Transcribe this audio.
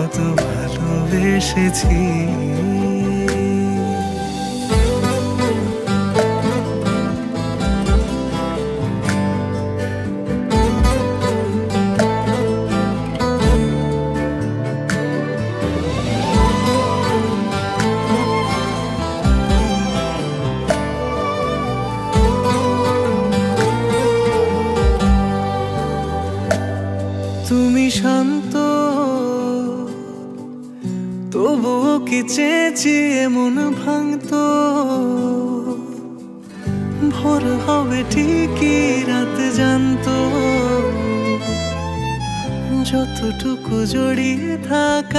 কত ভালোবেসেছি। তুমি শান্ত তবুও কি চেয়েছি এমন ভাঙত। ভোর হবে ঠিকই রাত জানত। যতটুকু জড়িয়ে থাকা